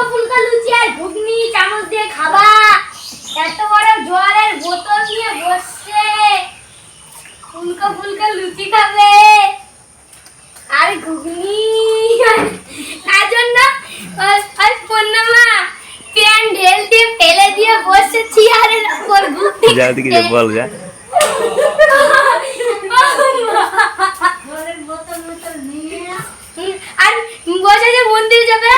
ফুলকা ফুলকা লুচি আর ঘুগনি চামচ দিয়ে খাবা। এত বড় জলের বোতল নিয়ে বসছে। ফুলকা ফুলকা লুচি খাবে। আর ঘুগনি। তার জন্য ওই প্যান ঢেল দিয়ে ফেলে দিয়ে বসছে চেয়ারের উপর যা দিকে যা বল যা। আর বসে যে মন্দির যাবে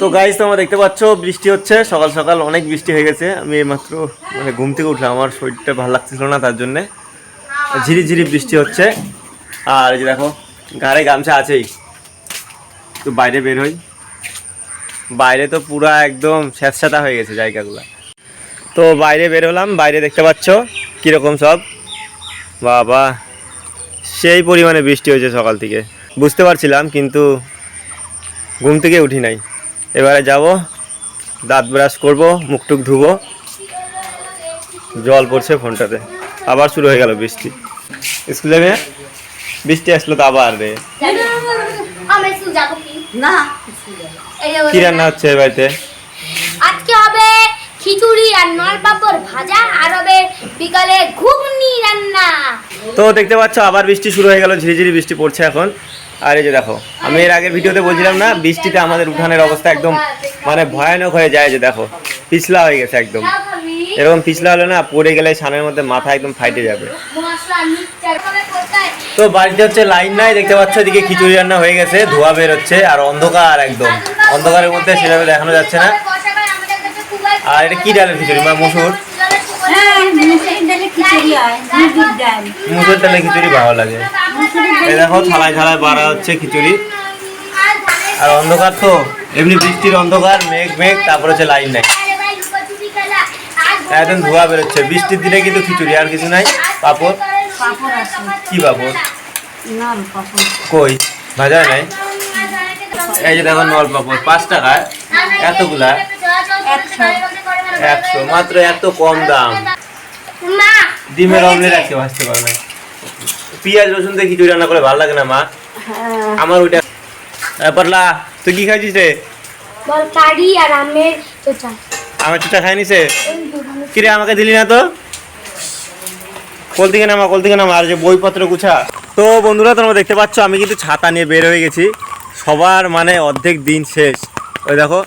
তো গাইজ তোমরা দেখতে পাচ্ছ, বৃষ্টি হচ্ছে। সকাল সকাল অনেক বৃষ্টি হয়ে গেছে। আমি মাত্র মানে ঘুম থেকে উঠলাম। আমার শরীরটা ভালো লাগছিল না, তার জন্যে ঝিরি ঝিরি বৃষ্টি হচ্ছে। আর এই যে দেখো ঘাড়ে গামছা আছেই। তো বাইরে বের হই। বাইরে তো পুরা একদম স্যাঁতস্যাঁতা হয়ে গেছে জায়গাগুলো। তো বাইরে বের হলাম। বাইরে দেখতে পাচ্ছ, কীরকম সব। বাবা সেই পরিমাণে বৃষ্টি হয়েছে সকাল থেকে। বুঝতে পারছিলাম কিন্তু ঘুম থেকে উঠি নাই। এবারে যাব দাঁত ব্রাশ করব মুখ টুক ধুবো। জল পড়ছে ফোনটাতে। আবার শুরু হয়ে গেল বৃষ্টি। স্কুলে মেয়ে বৃষ্টি আসলো তো আবার রে। কি? রান্না হচ্ছে এ বাড়িতে? আজকে খিচুড়ি আর নলপাপড় ভাজা আর হবে বিকালে ঘুগনি রান্না। তো দেখতে পাচ্ছ, আবার বৃষ্টি শুরু হয়ে গেল, ঝিরিঝিরি বৃষ্টি পড়ছে এখন। আর এই যে দেখো, আমি এর আগের ভিডিওতে বলছিলাম না, বৃষ্টিতে আমাদের উঠানের অবস্থা একদম মানে ভয়ানক হয়ে যায় যে দেখো, পিছলা হয়ে গেছে একদম। এরকম পিছলা হলে না, পড়ে গেলে সানের মধ্যে মাথা একদম ফাইটে যাবে। তো বাড়িতে হচ্ছে লাইন নাই, দেখতে পাচ্ছ, এদিকে খিচুড়ি রান্না হয়ে গেছে, ধোয়া বের হচ্ছে আর অন্ধকার একদম। অন্ধকারের মধ্যে সেভাবে দেখানো যাচ্ছে না। আর এটা কি ডালের খিচুড়ি মা মুসুর? হ্যাঁ মুসুর ডালের খিচুড়ি ভালো লাগে। এই দেখো থালায় থালায় বাড়া হচ্ছে খিচুড়ি। আর অন্ধকার তো এমনি বৃষ্টির অন্ধকার মেঘ মেঘ তারপর হচ্ছে লাইন নাই। একদম ধোয়া বেরোচ্ছে। বৃষ্টির দিনে কিন্তু খিচুড়ি আর কিছু নাই। পাপড়? কি পাপড়? পাপড়। কই? ভাজা নাই? এই যে দেখো নল পাপড় পাঁচ টাকায় এতগুলা। একশো। মাত্র এত কম দাম। ডিমের অমলেট আজকে ভাজতে পারো না পেঁয়াজ রসুন দিয়ে খিচুড়ি রান্না করে ভালো লাগে না মা? হ্যাঁ। আমার ওইটা পারলা তুই কি খাইছিস রে? বল কারি আর আমের চোচা। আমার চুটা খাই নিছে কিরে আমাকে দিলি না তো? কল থেকে নামা কল থেকে নামা আর যে বইপত্র গুছা। তো বন্ধুরা তোমরা দেখতে পাচ্ছ আমি কিন্তু ছাতা নিয়ে বের হয়ে গেছি। সবার মানে অর্ধেক দিন শেষ। ওই দেখো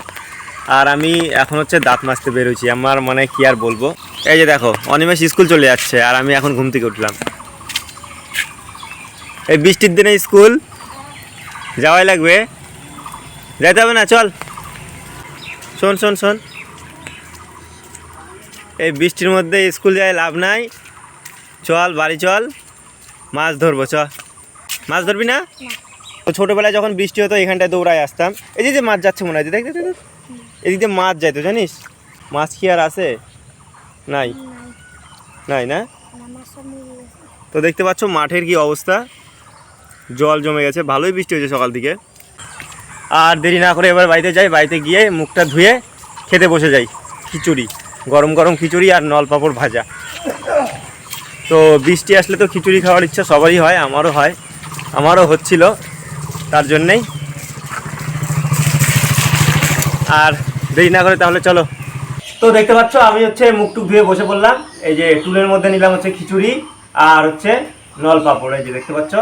আর আমি এখন হচ্ছে দাঁত মাজতে বের হয়েছি আমার মানে কি আর বলব? এই যে দেখো অনিমেষ স্কুল চলে যাচ্ছে আর আমি এখন ঘুম থেকে উঠলাম। এই বৃষ্টির দিনে স্কুল যাওয়াই লাগবে। যাইতে হবে না চল। শোন শোন শোন। এই বৃষ্টির মধ্যে স্কুল যায় লাভ নাই। চল বাড়ি চল। মাছ ধরবো চল মাছ ধরবি না? ছোটোবেলায় যখন বৃষ্টি হতো এখানটায় দৌড়ায় আসতাম। এই যে মাছ যাচ্ছে মনে হয় দেখ, দেখ। এদিক দিয়ে মাছ যায় তো জানিস? মাছ কি আর আছে? নাই। নাই না? তো দেখতে পাচ্ছ মাঠের কি অবস্থা। জল জমে গেছে, ভালোই বৃষ্টি হয়েছে সকাল থেকে আর দেরি না করে এবার বাড়িতে যাই, বাড়িতে গিয়ে মুখটা ধুয়ে খেতে বসে যাই। খিচুড়ি, গরম গরম খিচুড়ি আর নল পাঁপড় ভাজা। তো বৃষ্টি আসলে তো খিচুড়ি খাওয়ার ইচ্ছা সবারই হয়, আমারও হয়, আমারও হচ্ছিল তার জন্যেই। আর দেরি না করে তাহলে চলো। তো দেখতে পাচ্ছ, আমি হচ্ছে মুখ টুক ধুয়ে বসে পড়লাম। এই যে টুলের মধ্যে নিলাম হচ্ছে খিচুড়ি আর হচ্ছে নল পাঁপড়, এই যে দেখতে পাচ্ছ।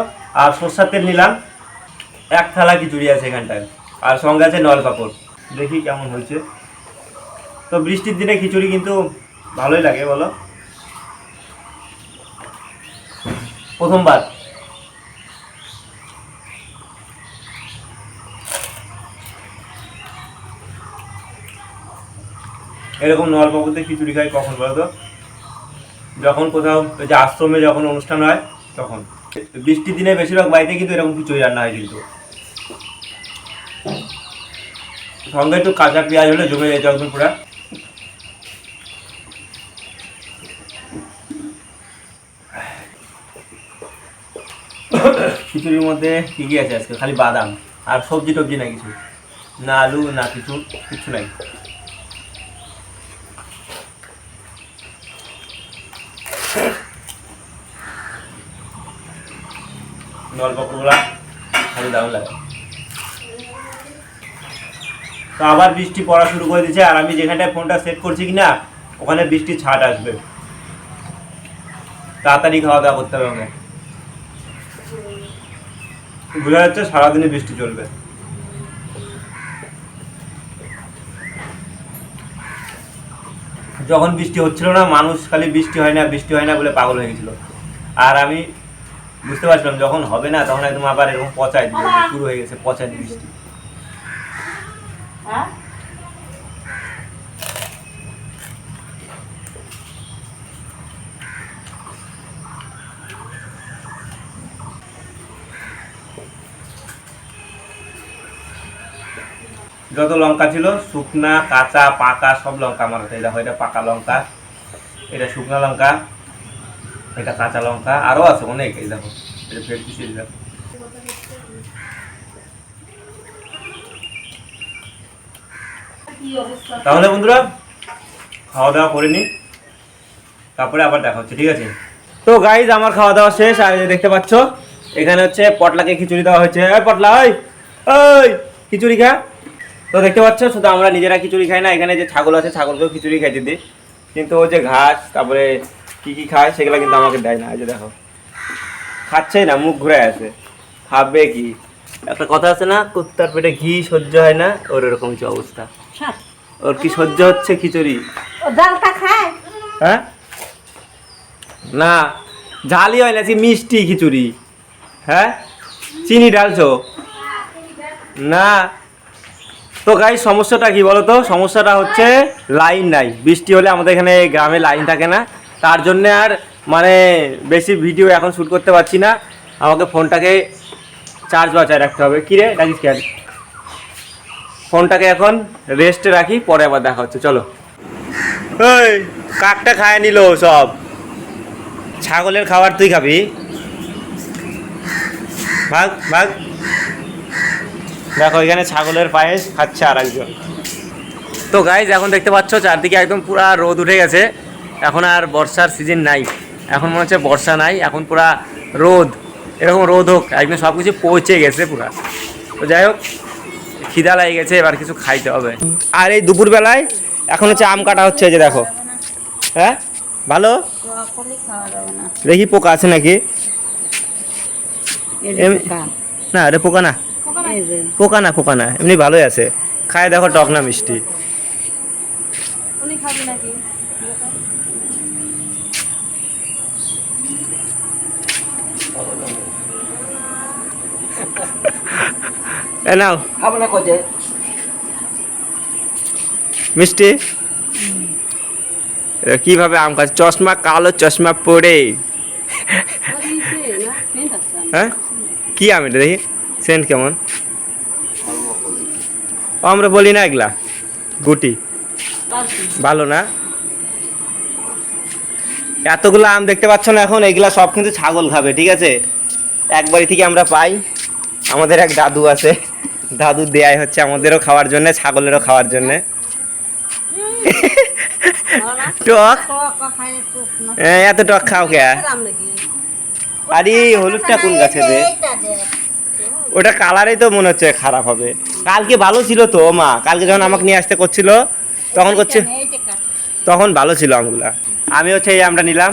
আর সর্ষার তেল নিলাম। এক থালা খিচুড়ি আছে এখানটায়। আর সঙ্গে আছে নল পাঁপড়। দেখি কেমন হয়েছে। তো বৃষ্টির দিনে খিচুড়ি কিন্তু ভালোই লাগে, বলো। প্রথমবার। এরকম নল পাঁপড় খিচুড়ি খাই কখন বলো তো? যখন কোথাও যে আশ্রমে যখন অনুষ্ঠান হয়, তখন। বৃষ্টির দিনে বেশিরভাগ বাড়িতে কিন্তু এরকম খিচুড়ি রান্না হয় কিন্তু। সঙ্গে একটু কাঁচা পেঁয়াজ হলে জমে যেত একদম পুরা খিচুড়ির মধ্যে কি কি আছে আজকে? খালি বাদাম আর সবজি টবজি না কিছু? না আলু, না কিছু কিছু নাই। নলপকগুলা খালি দারুণ লাগে তো আবার বৃষ্টি পড়া শুরু করে দিয়েছে, আর আমি যেখানটায় ফোনটা সেট করছি কি না ওখানে বৃষ্টির ছাট আসবে। তাড়াতাড়ি খাওয়া দাওয়া করতে হবে আমাকে। বোঝা যাচ্ছে সারাদিনে বৃষ্টি চলবে। যখন বৃষ্টি হচ্ছিল না, মানুষ খালি বৃষ্টি হয় না, বৃষ্টি হয় না বলে পাগল হয়ে গেছিল। আর আমি বুঝতে পারছিলাম যখন হবে না তখন একদম আবার এরকম পচায় দিল শুরু হয়ে গেছে পচায় বৃষ্টি। হ্যাঁ? যত লঙ্কা ছিল শুকনা কাঁচা পাকা সব লঙ্কা আমার হাতে। এই দেখো এটা পাকা লঙ্কা এটা শুকনা লঙ্কা। এটা কাঁচা লঙ্কা আরও আছে অনেক, এই দেখো এটা তাহলে বন্ধুরা খাওয়া দাওয়া করে নি, তারপরে আবার দেখা হচ্ছে, ঠিক আছে? তো গাইজ আমার খাওয়া দাওয়া শেষ, আর দেখতে পাচ্ছ, এখানে হচ্ছে পটলাকে খিচুড়ি দেওয়া হয়েছে। ওই পটলা ওই ওই খিচুড়ি খা। তো দেখতে পাচ্ছ, শুধু আমরা নিজেরা খিচুড়ি খাই না, এখানে যে ছাগল আছে, ছাগলকেও খিচুড়ি খাইতে দিই। কিন্তু ও যে ঘাস, তারপরে কি কি খায় সেগুলো কিন্তু আমাকে দেয় না এই যে দেখো। খাচ্ছেই না মুখ ঘুরে আছে। খাবে কি? একটা কথা আছে না কুত্তার পেটে ঘি সহ্য হয় না ওর এরকম কিছু অবস্থা। ওর কি সহ্য হচ্ছে খিচুড়ি? ডালটা খায়? হ্যাঁ? না ঝালই হয় না মিষ্টি খিচুড়ি। হ্যাঁ? চিনি ডালছো? না। তো গাই সমস্যাটা কি বলো তো সমস্যাটা হচ্ছে লাইন নাই। বৃষ্টি হলে আমাদের এখানে গ্রামে লাইন থাকে না। তার জন্য আর মানে বেশি ভিডিও এখন শ্যুট করতে পারছি না। আমাকে ফোনটাকে চার্জ বাঁচায় রাখতে হবে। কিরে ডাকিস কেন ফোনটাকে এখন রেস্টে রাখি পরে আবার দেখা হচ্ছে। চলো। এই কাকটা খায় নিল সব। ছাগলের খাবার তুই খাবি? ভাগ ভাগ। দেখো এখানে ছাগলের পায়েস খাচ্ছে আর একজন তো গাইজ এখন দেখতে পাচ্ছ চারদিকে একদম পুরা রোদ উঠে গেছে। এখন আর বর্ষার সিজন নাই। এখন মনে হচ্ছে বর্ষা নাই এখন পুরা রোদ এরকম রোদ হোক একদম সব কিছু পৌঁছে গেছে পুরা। তো যাই হোক খিদা লাগে গেছে এবার কিছু খাইতে হবে। আর এই দুপুরবেলায় এখন হচ্ছে আম কাটা হচ্ছে যে দেখো। হ্যাঁ? ভালো? ব্রকলি খাওয়া যাবে না দেখি পোকা আছে নাকি। না আরে পোকা না? পোকা না? পোকা না এমনি ভালোই আছে। খায় দেখো টক না মিষ্টি। এ নাও খাব না কোথায় মিষ্টি? কীভাবে আম খাচ্ছে? চশমা কালো চশমা পরে। হ্যাঁ? কি আম এটা দেখি? সেন্ট কেমন? আমরা বলি না এগুলা। গুটি। ভালো না? এতগুলো আম দেখতে পাচ্ছ না এখন? এগুলা সব কিন্তু ছাগল খাবে ঠিক আছে? একবারই থেকে আমরা পাই। আমাদের এক দাদু আছে। দাদু দেয়াই হচ্ছে আমাদেরও খাওয়ার জন্য, ছাগলেরও খাওয়ার জন্য। টক? এত টক খাও কে? আরে, হলুদটা কোন গাছে রে? ওটা কালারেই তো মনে হচ্ছে খারাপ হবে। কালকে ভালো ছিল তো, মা। কালকে যখন আমাকে নিয়ে আসতে করছিল, তখন করছে, তখন ভালো ছিল আমগুলা। আমি হচ্ছে এই আমটা নিলাম।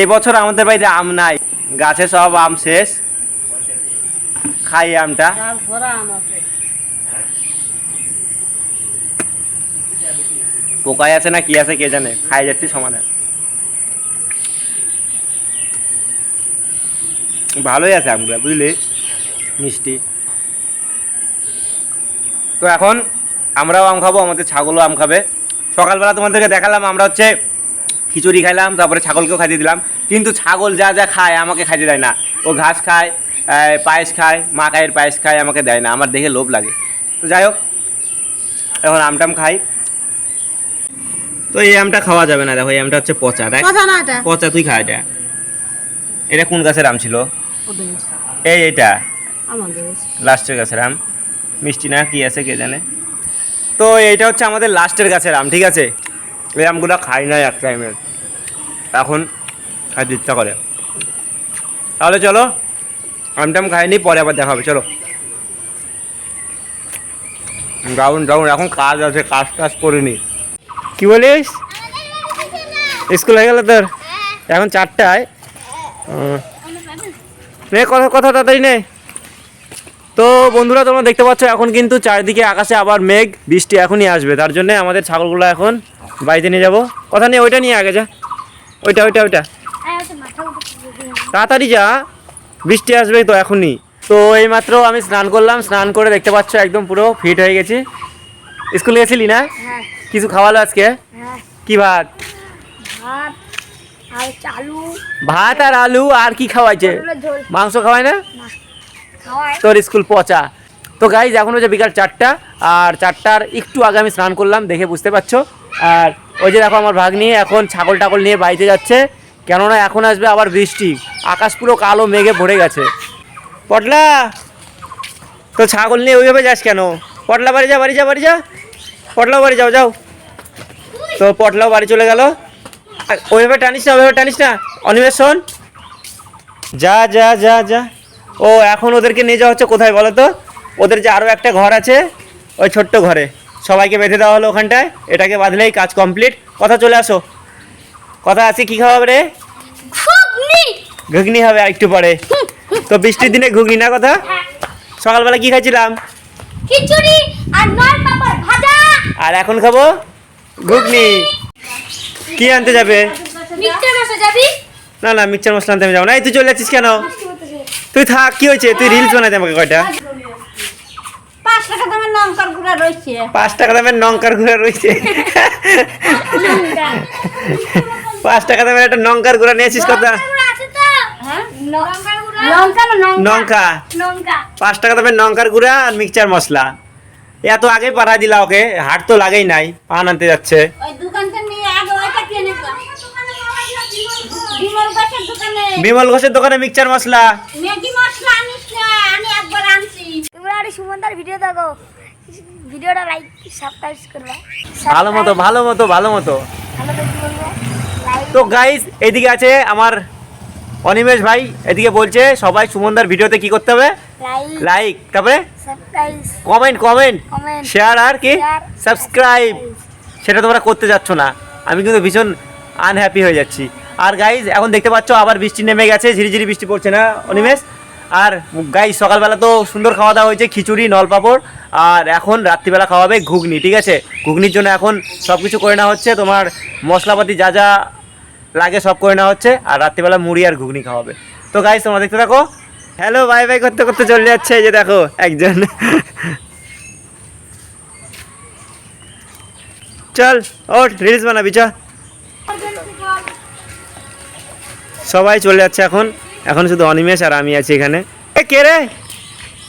এই বছর আমাদের বাড়িতে আম নাই। গাছে সব আম শেষ। খাই আমটা। আছে। না কি আছে কে জানে? খাই যাচ্ছি সমানে। ভালোই আছে আমগুলা বুঝলি? মিষ্টি। তো এখন আমরাও আম খাব আমাদের ছাগলও আম খাবে। সকালবেলা তোমাদেরকে দেখালাম আমরা হচ্ছে খিচুড়ি খাইলাম তারপরে ছাগলকেও খাইয়ে দিলাম। কিন্তু ছাগল যা যা খায় আমাকে খাইতে দেয় না। ও ঘাস খায় পায়েস খায় মা কায়ের পায়েস খায় আমাকে দেয় না আমার দেখে লোভ লাগে। তো যাই হোক এখন আমটাম খাই। তো এই আমটা খাওয়া যাবে না দেখো এই আমটা হচ্ছে পচা দেখ। কথা না এটা? পচা তুই খা এটা। এটা কোন গাছের আম ছিল? এই এটা। আমাদের। লাস্টের গাছের আম। মিষ্টি না কি আছে কে জানে? তো এইটা হচ্ছে আমাদের লাস্টের গাছের আম ঠিক আছে? এই আমগুলো খাই না এক টাইমের এখন খাইতে ইচ্ছা করে। তাহলে চলো আমটাম খাইনি পরে আবার দেখা হবে চলো। যাউন যাউন এখন কাজ আছে কাজ টাজ করিনি। কি বলিস? স্কুল হয়ে গেল তোর? এখন চারটায়। নে কথা কথা তাড়াতাড়ি নে। তো বন্ধুরা তোমরা দেখতে পাচ্ছ এখন কিন্তু চারিদিকে আকাশে আবার মেঘ বৃষ্টি এখনই আসবে। তার জন্য আমাদের ছাগলগুলো এখন বাড়িতে নিয়ে যাব। কথা নিয়ে ওইটা নিয়ে আগে যা। ওইটা ওইটা ওইটা। হ্যাঁ ওটা মাথা উঠে তাড়াতাড়ি যা। বৃষ্টি আসবে তো এখনই। তো এইমাত্র আমি স্নান করলাম স্নান করে দেখতে পাচ্ছ একদম পুরো ফিট হয়ে গেছি। স্কুলে গেছিলি না? হ্যাঁ। কিছু খাওয়ালো আজকে? হ্যাঁ। কি ভাত? ভাত আর আলু আর কি খাওয়াইছে? মাংস খাওয়ায় না? তোর স্কুল পচা। তো গাইজ এখন হচ্ছে বিকাল চারটা আর চারটার একটু আগে আমি স্নান করলাম দেখে বুঝতে পারছ। আর ওই যে দেখো আমার ভাগ নিয়ে এখন ছাগল টাগল নিয়ে বাড়িতে যাচ্ছে। কেননা এখন আসবে আবার বৃষ্টি। আকাশ পুরো কালো, মেঘে ভরে গেছে। পটলা তো ছাগল নিয়ে ওইভাবে যাস কেন? পটলা, বাড়ি যা বাড়ি যা বাড়ি যা। পটলাও বাড়ি যাও যাও। তো পটলাও বাড়ি চলে গেল। ওইভাবে টানিস না, ওইভাবে টানিস না। অনিমেষ, শোন। যা যা যা যা। ও, এখন ওদেরকে নিয়ে যাওয়া হচ্ছে কোথায় বলো তো ওদের যে আরও একটা ঘর আছে, ওই ছোট্ট ঘরে। সবাইকে বেঁধে দেওয়া হলো ওখানটায়। এটাকে বাঁধলেই কাজ কমপ্লিট। কথা চলে আসো। কথা আছে কি খাওয়াবে রে? ঘুগনি। হবে একটু পরে। তো বৃষ্টির দিনে ঘুগনি না কথা? হ্যাঁ। সকালবেলা কি খাইছিলাম? খিচুড়ি আর নয় পাপড় ভাজা। আর এখন খাব? ঘুগনি। কি আনতে যাবে? মিক্সচার মশলা যাবি? না না মিক্সচার মশলা আনতে আমি যাব না। এই তুই চলে যাচ্ছিস কেন? তুই থাক কি হয়েছে? তুই রিলস বানাতে আমাকে কয়টা? পাঁচ টাকা দামের লঙ্কার গুঁড়া রয়েছে। পাঁচ টাকা দামের নঙ্কার গুঁড়া রয়েছে। পাঁচ টাকা দামের একটা নঙ্কার গুঁড়া নিয়েছিস কথা। লঙ্কা আছে তো। হ্যাঁ? পাঁচ টাকা দামের নঙ্কার গুঁড়া আর মিক্সচার মশলা। এত আগে পাঠাই দিলা ওকে হাট তো লাগেই নাই পান আনতে যাচ্ছে। ওই দোকান থেকে নিয়ে আগে ওইটা কিনে তো বিমল গাছের দোকানে। বিমল ঘোষের দোকানে মিক্সচার মশলা। ম্যাগি মশলা আনিস না আমি একবার আনছি। তোমরা আর সুমন্তার ভিডিও দেখো। ভিডিওটা লাইক সাবস্ক্রাইব করবে। ভালো মতো ভালো মতো ভালো মতো। ভালো তো কি বলব লাইক তো গাইস এদিকে আছে আমার অনিমেষ ভাই এদিকে বলছে সবাই সুমনদার ভিডিওতে কি করতে হবে? লাইক তারপরে? কমেন্ট কমেন্ট কমেন্ট শেয়ার আর কি? সাবস্ক্রাইব সেটা তোমরা করতে যাচ্ছ না। আমি কিন্তু ভীষণ আনহ্যাপি হয়ে যাচ্ছি। আর গাইজ এখন দেখতে পাচ্ছ আবার বৃষ্টি নেমে গেছে ঝিরিঝিরি বৃষ্টি পড়ছে না অনিমেষ? আর গাইজ সকালবেলা তো সুন্দর খাওয়া দাওয়া হয়েছে খিচুড়ি নলপাপড় আর এখন রাত্রিবেলা খাওয়াবে ঘুগনি ঠিক আছে? ঘুগনির জন্য এখন সব কিছু করে নেওয়া হচ্ছে তোমার মশলাপাতি যা যা লাগে সব করে নেওয়া হচ্ছে, আর রাত্রিবেলা মুড়ি আর ঘুগনি খাওয়াবে তো গাইজ তোমরা দেখতে থাকো। হ্যালো বাই বাই করতে করতে চলে যাচ্ছে, এই যে দেখো, একজন। চল, ওঠ রিলস বানাবি, চ। সবাই চলে যাচ্ছে এখন। এখন শুধু অনিমেষ আর আমি আছি এখানে। এ, কে রে?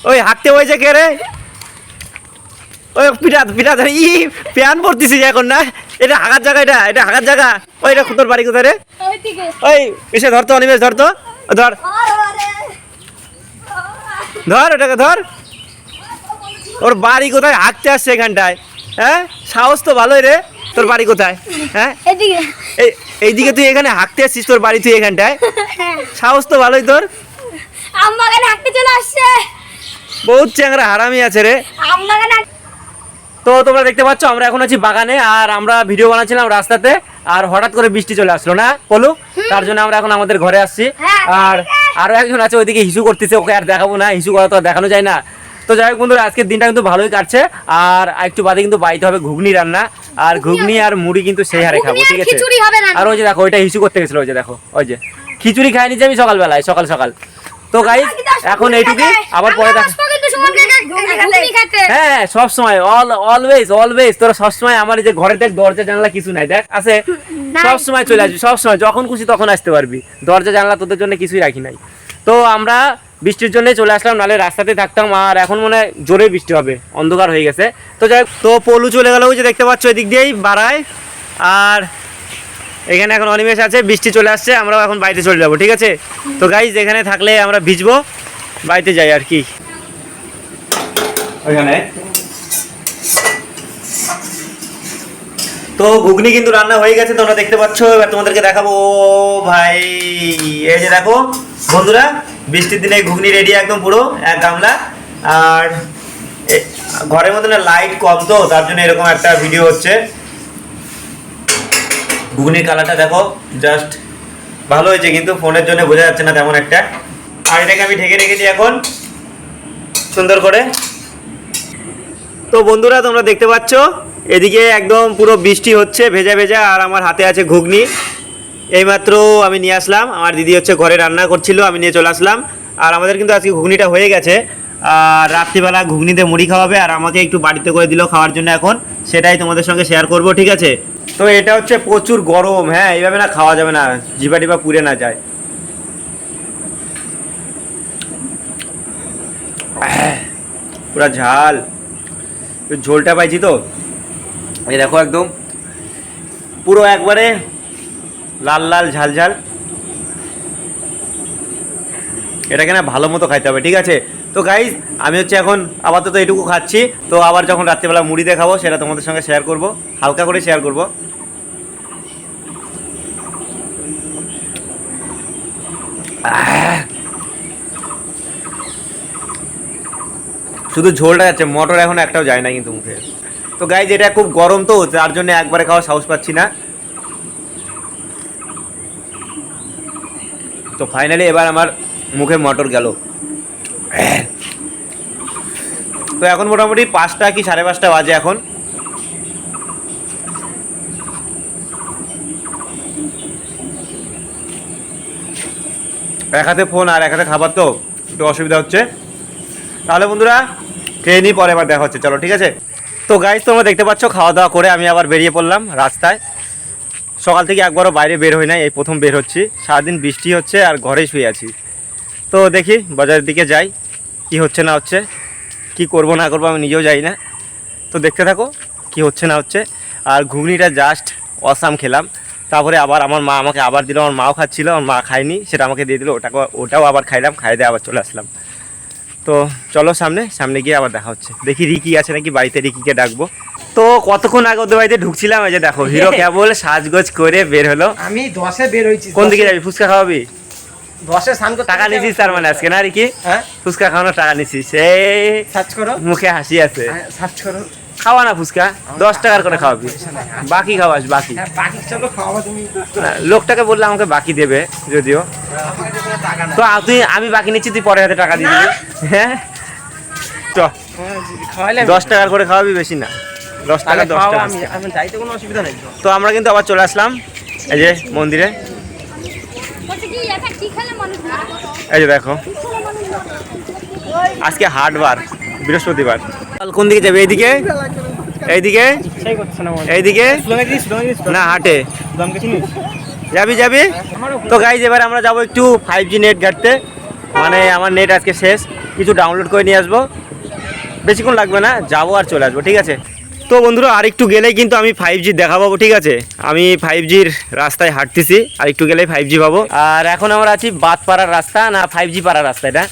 ওই হাঁটতে হয়েছে কে রে? ওই পিঠা পিঠা ই, প্যান পড়তেছিস এখন, না? এটা হাগার জায়গা এটা এটা হাগার জায়গা। ওই এটা তোর বাড়ি কোথায় রে? ওই এসে ধরতো অনিমেষ ধরতো ধর। ধর ওটাকে ধর। ওর বাড়ি কোথায়? হাঁটতে আসছে এখানটায়। হ্যাঁ? সাহস তো ভালোই রে। তোর বাড়ি কোথায়? হ্যাঁ? এই এইদিকে তুই এখানে হাঁটতে আসছিস তোর বাড়ি তুই এখানটায়? সাহস তো ভালোই তোর। আমবাগানে হাঁটতে চলে আসছে। বহুত চ্যাংরা হারামি আছে রে। আমবাগানে তো তোমরা দেখতে পাচ্ছ আমরা এখন আছি বাগানে আর আমরা ভিডিও বানাচ্ছিলাম রাস্তাতে আর হঠাৎ করে বৃষ্টি চলে আসলো না পলু? তার জন্য আমরা এখন আমাদের ঘরে আসছি। হ্যাঁ, আর আরও একজন আছে ওইদিকে হিসু করতেছে ওকে আর দেখাবো না হিসু করা তো আর দেখানো যায় না। তো যাই হোক বন্ধুরা আজকের দিনটা কিন্তু ভালোই কাটছে আর একটু বাদে কিন্তু বাড়িতে হবে ঘুগনি রান্না আর ঘুগনি আর মুড়ি কিন্তু সেই হারে খাব ঠিক আছে? আর ওই যে দেখো ওইটা হিসু করতে গেছিল ওই যে দেখো ওই যে। খিচুড়ি খাই নিচ্ছি আমি সকালবেলায় সকাল সকাল। তো গাইজ এখন এইটুকুই আবার পরে দেখ ঘুগনি খেতে। হ্যাঁ সব সময় অল অলওয়েজ অলওয়েজ তোরা সব সময় আমার যে ঘরে দেখ দরজা জানলা কিছু নাই দেখ আছে? সব সময় চলে আসবি সব সময় যখন খুশি তখন আসতে পারবি। দরজা জানলা তোদের জন্য কিছুই রাখি নাই। তো আমরা বৃষ্টির জন্য চলে আসলাম নালে রাস্তাতে থাকতাম আর এখন মনে হয় জোরে বৃষ্টি হবে অন্ধকার হয়ে গেছে। তো যাই হোক, তো পলু চলে গেল যে দেখতে পাচ্ছ এদিক দিয়েই বাড়ায় আর এখানে এখন অনিমেষ আছে বৃষ্টি চলে আসছে আমরা এখন বাড়িতে চলে যাব ঠিক আছে? তো গাইজ এখানে থাকলে আমরা ভিজবো বাড়িতে যাই আর কি। ওইখানে। তো ঘুগনি কিন্তু রান্না হয়ে গেছে, তোমরা দেখতে পাচ্ছ। এবার তোমাদেরকে দেখাবো ভাই, এই যে দেখো, বন্ধুরা, বৃষ্টির দিনে ঘুগনি রেডি একদম পুরো, এক গামলা। আর ঘরের মধ্যে না লাইট কম তো, তার জন্য এরকম একটা ভিডিও হচ্ছে। ঘুগনির কালারটা দেখো জাস্ট ভালো হয়েছে, কিন্তু ফোনের জন্য বোঝা যাচ্ছে না তেমন একটা। আর এটাকে আমি ঢেকে রেখেছি এখন, সুন্দর করে। তো বন্ধুরা, তোমরা দেখতে পাচ্ছ? এদিকে একদম পুরো বৃষ্টি হচ্ছে, ভেজা ভেজা, আর আমার হাতে আছে ঘুগনি। এইমাত্র আমি নিয়ে আসলাম। আমার দিদি হচ্ছে ঘরে রান্না করছিল, আমি নিয়ে চলে আসলাম। আর আমাদের কিন্তু আজকে ঘুগনিটা হয়ে গেছে। আর রাত্রিবেলা ঘুগনিতে মুড়ি খাওয়াবে, আর আমাকে একটু বাড়িতে করে দিল খাওয়ার জন্য এখন। সেটাই তোমাদের সঙ্গে শেয়ার করব, ঠিক আছে? তো এটা হচ্ছে প্রচুর গরম হ্যাঁ? এইভাবে না খাওয়া যাবে না, জিবা টিবা পুড়ে না যায়। পুরা ঝাল। ঝোলটা পাইছি তো। এই দেখো একদম পুরো একবারে লাল লাল ঝাল ঝাল। এটাকে না ভালো মতো খাইতে হবে, ঠিক আছে? তো গাইজ আমি হচ্ছে এখন আপাতত এটুকু খাচ্ছি। তো আবার যখন রাত্রিবেলা মুড়ি দেখাবো, সেটা তোমাদের সঙ্গে শেয়ার করব। হালকা করে শেয়ার করব। আহ! শুধু ঝোলটা যাচ্ছে, মটর এখন একটাও যায় না কিন্তু মুখে। তো গাইজ এটা খুব গরম তো, তার জন্য একবারে খাওয়া সাহস পাচ্ছি না। তো ফাইনালি এবার আমার মুখে মটর গেল। তো এখন মোটামুটি পাঁচটা কি সাড়ে পাঁচটা বাজে এখন। এক হাতে ফোন আর এক হাতে খাবার তো, একটু অসুবিধা হচ্ছে। তাহলে বন্ধুরা খেয়ে নিই, পরে আবার দেখা হচ্ছে। চলো, ঠিক আছে? তো গাইজ তোমরা দেখতে পাচ্ছ, খাওয়া দাওয়া করে আমি আবার বেরিয়ে পড়লাম রাস্তায়। সকাল থেকে একবারও বাইরে বের হই নাই, এই প্রথম বের হচ্ছি। সারাদিন বৃষ্টি হচ্ছে আর ঘরেই শুয়ে আছি। তো দেখি, বাজারের দিকে যাই, কি হচ্ছে না হচ্ছে, কি করব না করব আমি নিজেও যাই না। তো দেখতে থাকো, কি হচ্ছে না হচ্ছে। আর ঘুগনিটা জাস্ট অসাম খেলাম। তারপরে আবার আমার মা আমাকে আবার দিল, আমার মাও খাচ্ছিল, আমার মা খায়নি, সেটা আমাকে দিয়ে দিল ওটাকে ওটাও আবার খাইলাম খাই দিয়ে আবার চলে আসলাম। তো চলো সামনে সামনে গিয়ে আবার দেখা হচ্ছে। দেখি রিকি আছে নাকি বাড়িতে রিকিকে ডাকবো। তো কতক্ষণ আগে ওদের বাড়িতে ঢুকছিলাম এই যে দেখো হিরো কেবল সাজগোজ করে বের হলো। আমি দশে বের হয়েছি কোন দিকে যাবি ফুচকা খাওয়াবি? দশে স্নান করতে টাকা নিছিস তার মানে আজকে না রিকি? হ্যাঁ। ফুচকা খাওয়ানোর টাকা নিছিস সেই সার্চ করো। মুখে হাসি আছে। হ্যাঁ, সার্চ করো। খাওয়া না ফুচকা? দশ টাকার করে খাওয়াবি। বাকি খাওয়াস বাকি। হ্যাঁ লোকটাকে বললে আমাকে বাকি দেবে যদিও। তো তুই আমি বাকি নিচ্ছি তুই পরে হাতে টাকা দিয়ে দিবি। হ্যাঁ? চ। হ্যাঁ, দশ টাকার করে খাওয়াবি বেশি না। দশ টাকা দশ টাকা। আমি আমি যাইতে কোনো অসুবিধা নেই তো। আমরা কিন্তু আবার চলে আসলাম এই যে মন্দিরে। বলছে কি এটা কি খেলে মানুষ এই যে দেখো আজকে হাটবার বৃহস্পতিবার। কোন দিকে যাবে? এইদিকে? এইদিকে? এইদিকে? না, হাটে। যাবি যাবি? তো গাইজ এবার আমরা যাব একটু ফাইভ জি নেট ঘাটতে। মানে আমার নেট আজকে শেষ। কিছু ডাউনলোড করে নিয়ে আসব। বেশিক্ষণ লাগবে না, যাব আর চলে আসব, ঠিক আছে? তো বন্ধুরা আর একটু গেলেই কিন্তু আমি ফাইভ জি দেখা পাবো ঠিক আছে? আমি ফাইভ জির রাস্তায় হাঁটতেছি আর একটু গেলেই ফাইভ জি পাবো। আর এখন আমরা আছি বাদ পাড়ার রাস্তা, না ফাইভ জি পাড়ার রাস্তা, এটা?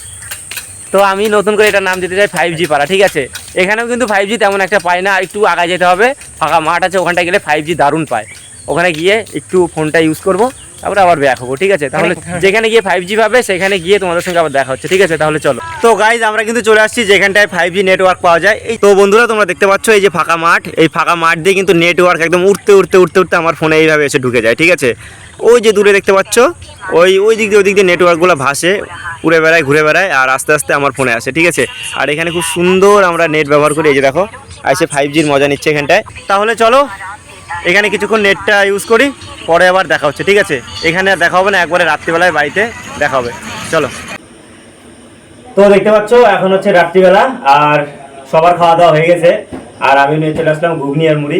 তো আমি নতুন করে এটার নাম দিতে চাই ফাইভ জি পাড়া ঠিক আছে? এখানেও কিন্তু ফাইভ জি তেমন একটা পাই না আর একটু আগায় যেতে হবে ফাঁকা মাঠ আছে ওখানটায় গেলে ফাইভ জি দারুণ পায়। ওখানে গিয়ে একটু ফোনটা ইউজ করব তারপরে আবার ব্যাক হব ঠিক আছে? তাহলে যেখানে গিয়ে ফাইভ জি পাবে সেখানে গিয়ে তোমাদের সঙ্গে আবার দেখা হচ্ছে ঠিক আছে? তাহলে চলো। তো গাইজ আমরা কিন্তু চলে আসছি যেখানটায় ফাইভ জি নেটওয়ার্ক পাওয়া যায়। এই তো বন্ধুরা তোমরা দেখতে পাচ্ছ এই যে ফাঁকা মাঠ। এই ফাঁকা মাঠ দিয়ে কিন্তু নেটওয়ার্ক একদম উঠতে উঠতে উঠতে উঠতে আমার ফোনে এইভাবে এসে ঢুকে যায় ঠিক আছে? ওই যে দূরে দেখতে পাচ্ছ, ওই ওই দিক দিয়ে, ওই দিক দিয়ে নেটওয়ার্কগুলো ভাসে উড়ে বেড়ায়, ঘুরে বেড়ায়, আর আস্তে আস্তে আমার ফোনে আসে, ঠিক আছে? আর এখানে খুব সুন্দর আমরা নেট ব্যবহার করি, এই যে দেখো এসে ফাইভ জির মজা নিচ্ছে এখানটায়। তাহলে চলো, এখানে কিছুক্ষণ নেটটা ইউজ করি, পরে আবার দেখা হচ্ছে, ঠিক আছে? এখানে আর দেখা হবে না, একবারে রাত্রিবেলায় বাড়িতে দেখা হবে। চলো। তো দেখতে পাচ্ছ, এখন হচ্ছে রাত্রিবেলা, আর সবার খাওয়া দাওয়া হয়ে গেছে, আর আমি নিয়ে চলে আসলাম ঘুগনি আর মুড়ি।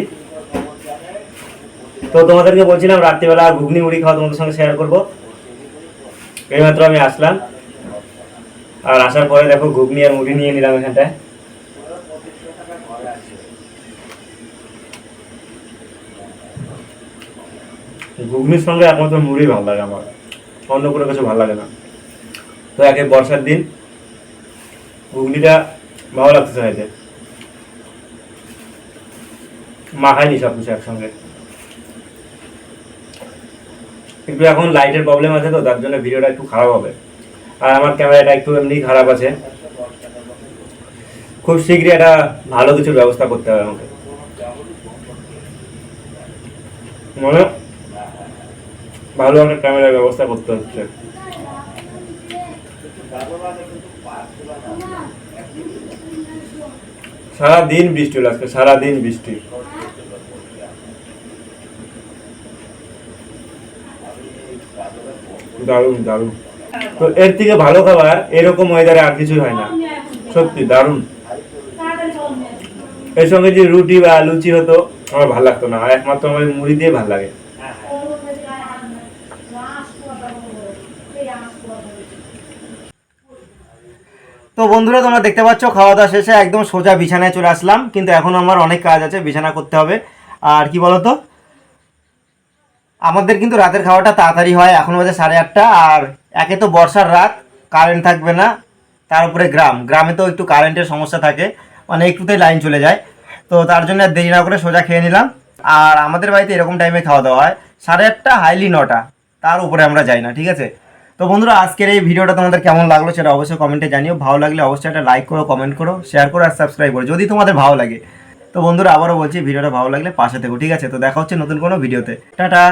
তো তোমাদেরকে বলছিলাম, রাত্রিবেলা ঘুগনি, মুড়ি খাওয়া তোমাদের সঙ্গে শেয়ার করব। এইমাত্র আমি আসলাম। আর আসার পরে দেখো ঘুগনি আর মুড়ি নিয়ে নিলাম এখানটায়। ঘুগনির সঙ্গে একমাত্র মুড়ি ভালো লাগে আমার। অন্য কোনো কিছু ভালো লাগে না। তো একে বর্ষার দিন। ঘুগনিটা ভালো লাগতেছে খাইতে। মাখাইনি সব কিছু একসঙ্গে। একটু এখন লাইটের প্রবলেম আছে তো, তার জন্য ভিডিওটা একটু খারাপ হবে। আর আমার ক্যামেরাটা একটু এমনি খারাপ আছে। খুব শীঘ্রই একটা ভালো কিছুর ব্যবস্থা করতে হবে আমাকে। মানে ভালো একটা ক্যামেরার ব্যবস্থা করতে হচ্ছে। সারাদিন বৃষ্টি হলো আজকে, সারাদিন বৃষ্টি। দারুণ দারুণ। তো এর থেকে ভালো খাবার এরকম ওয়েদারে আর কিছুই হয় না। সত্যি, দারুণ। এর সঙ্গে যে রুটি বা লুচি হতো, আমার ভালো লাগতো না। একমাত্র আমার মুড়ি দিয়ে ভালো লাগে। তো বন্ধুরা, তোমরা দেখতে পাচ্ছ খাওয়া দাওয়া শেষে একদম সোজা বিছানায় চলে আসলাম। কিন্তু এখন আমার অনেক কাজ আছে, বিছানা করতে হবে। আর কি বলতো? আমাদের কিন্তু রাতের খাওয়াটা তাড়াতাড়ি হয়, এখন বাজে সাড়ে আটটা, আর একে তো বর্ষার রাত কারেন্ট থাকবে না, তার উপরে গ্রাম, গ্রামে তো একটু কারেন্টের সমস্যা থাকে মানে একটুতেই লাইন চলে যায়, তো তার জন্য দেরি না করে সোজা খেয়ে নিলাম, আর আমাদের বাড়িতে এরকম টাইমে খাওয়া দাওয়া হয়, সাড়ে আটটা হাইলি নটা, তার উপরে আমরা যাই না, ঠিক আছে? তো বন্ধুরা, আজকের এই ভিডিওটা তোমাদের কেমন লাগল সেটা অবশ্যই কমেন্টে জানিও, ভালো লাগলে অবশ্যই একটা লাইক করো কমেন্ট করো শেয়ার করো, আর সাবস্ক্রাইব করো, যদি তোমাদের ভালো লাগে। তো বন্ধুরা, আবারও বলছি ভিডিওটা ভালো লাগলে পাশে থেকো, ঠিক আছে? তো দেখা হচ্ছে নতুন কোনো ভিডিওতে টাটা!